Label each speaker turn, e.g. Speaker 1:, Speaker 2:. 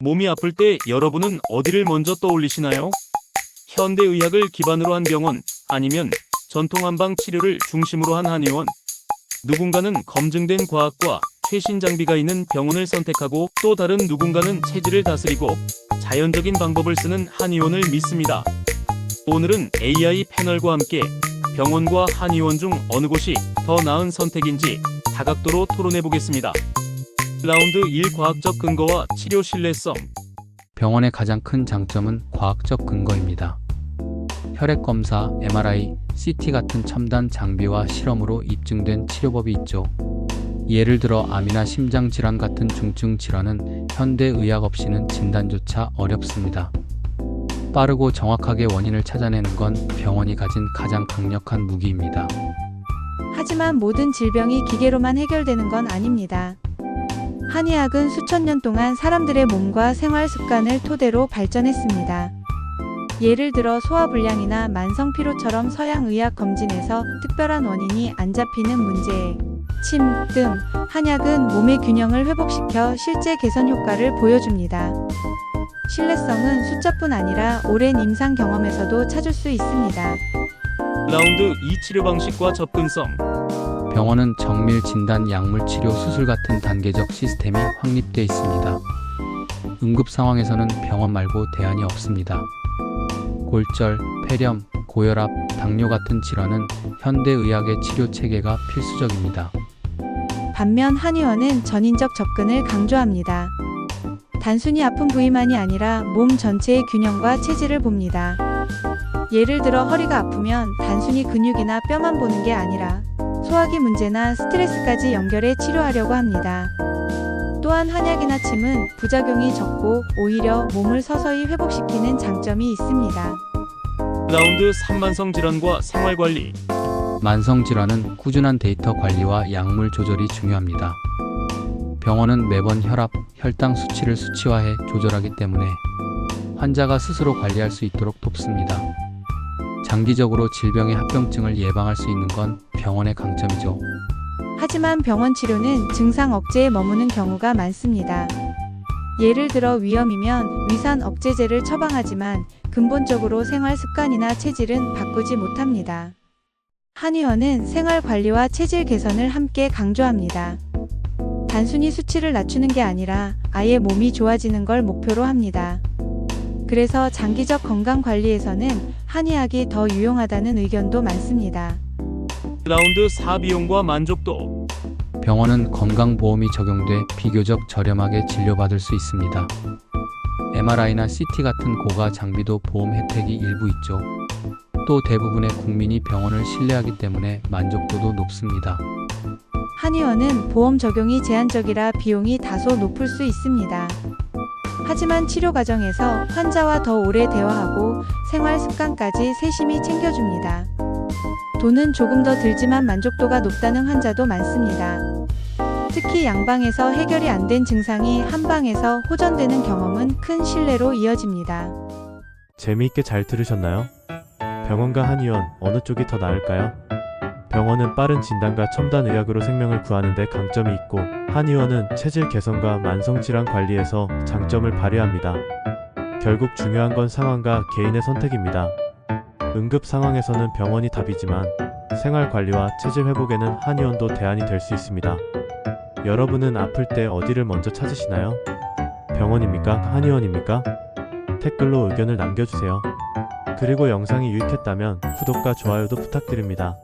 Speaker 1: 몸이 아플 때 여러분은 어디를 먼저 떠올리시나요? 현대의학을 기반으로 한 병원 아니면 전통 한방 치료를 중심으로 한 한의원. 누군가는 검증된 과학과 최신 장비가 있는 병원을 선택하고 또 다른 누군가는 체질을 다스리고 자연적인 방법을 쓰는 한의원을 믿습니다. 오늘은 AI 패널과 함께 병원과 한의원 중 어느 곳이 더 나은 선택인지 다각도로 토론해 보겠습니다. 라운드 1 과학적 근거와 치료 신뢰성.
Speaker 2: 병원의 가장 큰 장점은 과학적 근거입니다. 혈액 검사, MRI, CT 같은 첨단 장비와 실험으로 입증된 치료법이 있죠. 예를 들어 암이나 심장 질환 같은 중증 질환은 현대 의학 없이는 진단조차 어렵습니다. 빠르고 정확하게 원인을 찾아내는 건 병원이 가진 가장 강력한 무기입니다.
Speaker 3: 하지만 모든 질병이 기계로만 해결되는 건 아닙니다. 한의학은 수천 년 동안 사람들의 몸과 생활 습관을 토대로 발전했습니다. 예를 들어 소화불량이나 만성피로처럼 서양 의학 검진에서 특별한 원인이 안 잡히는 문제에 침, 등, 한약은 몸의 균형을 회복시켜 실제 개선 효과를 보여줍니다. 신뢰성은 숫자뿐 아니라 오랜 임상 경험에서도 찾을 수 있습니다.
Speaker 1: 라운드 2 치료 방식과 접근성.
Speaker 2: 병원은 정밀 진단, 약물 치료, 수술 같은 단계적 시스템이 확립되어 있습니다. 응급 상황에서는 병원 말고 대안이 없습니다. 골절, 폐렴, 고혈압, 당뇨 같은 질환은 현대 의학의 치료 체계가 필수적입니다.
Speaker 3: 반면 한의원은 전인적 접근을 강조합니다. 단순히 아픈 부위만이 아니라 몸 전체의 균형과 체질을 봅니다. 예를 들어 허리가 아프면 단순히 근육이나 뼈만 보는 게 아니라 소화기 문제나 스트레스까지 연결해 치료하려고 합니다. 또한 한약이나 침은 부작용이 적고 오히려 몸을 서서히 회복시키는 장점이 있습니다.
Speaker 1: 라운드 3만성 질환과 생활 관리.
Speaker 2: 만성 질환은 꾸준한 데이터 관리와 약물 조절이 중요합니다. 병원은 매번 혈압, 혈당 수치를 수치화해 조절하기 때문에 환자가 스스로 관리할 수 있도록 돕습니다. 장기적으로 질병의 합병증을 예방할 수 있는 건 병원의 강점이죠.
Speaker 3: 하지만 병원 치료는 증상 억제에 머무는 경우가 많습니다. 예를 들어 위염이면 위산 억제제를 처방하지만 근본적으로 생활 습관이나 체질은 바꾸지 못합니다. 한의원은 생활 관리와 체질 개선을 함께 강조합니다. 단순히 수치를 낮추는 게 아니라 아예 몸이 좋아지는 걸 목표로 합니다. 그래서 장기적 건강 관리에서는 한의학이 더 유용하다는 의견도 많습니다.
Speaker 1: 라운드 4 비용과 만족도.
Speaker 2: 병원은 건강보험이 적용돼 비교적 저렴하게 진료받을 수 있습니다. MRI나 CT 같은 고가 장비도 보험 혜택이 일부 있죠. 또 대부분의 국민이 병원을 신뢰하기 때문에 만족도도 높습니다.
Speaker 3: 한의원은 보험 적용이 제한적이라 비용이 다소 높을 수 있습니다. 하지만 치료 과정에서 환자와 더 오래 대화하고 생활 습관까지 세심히 챙겨줍니다. 돈은 조금 더 들지만 만족도가 높다는 환자도 많습니다. 특히 양방에서 해결이 안 된 증상이 한방에서 호전되는 경험은 큰 신뢰로 이어집니다.
Speaker 4: 재미있게 잘 들으셨나요? 병원과 한의원 어느 쪽이 더 나을까요? 병원은 빠른 진단과 첨단 의학으로 생명을 구하는 데 강점이 있고 한의원은 체질 개선과 만성 질환 관리에서 장점을 발휘합니다. 결국 중요한 건 상황과 개인의 선택입니다. 응급 상황에서는 병원이 답이지만 생활 관리와 체질 회복에는 한의원도 대안이 될 수 있습니다. 여러분은 아플 때 어디를 먼저 찾으시나요? 병원입니까? 한의원입니까? 댓글로 의견을 남겨주세요. 그리고 영상이 유익했다면 구독과 좋아요도 부탁드립니다.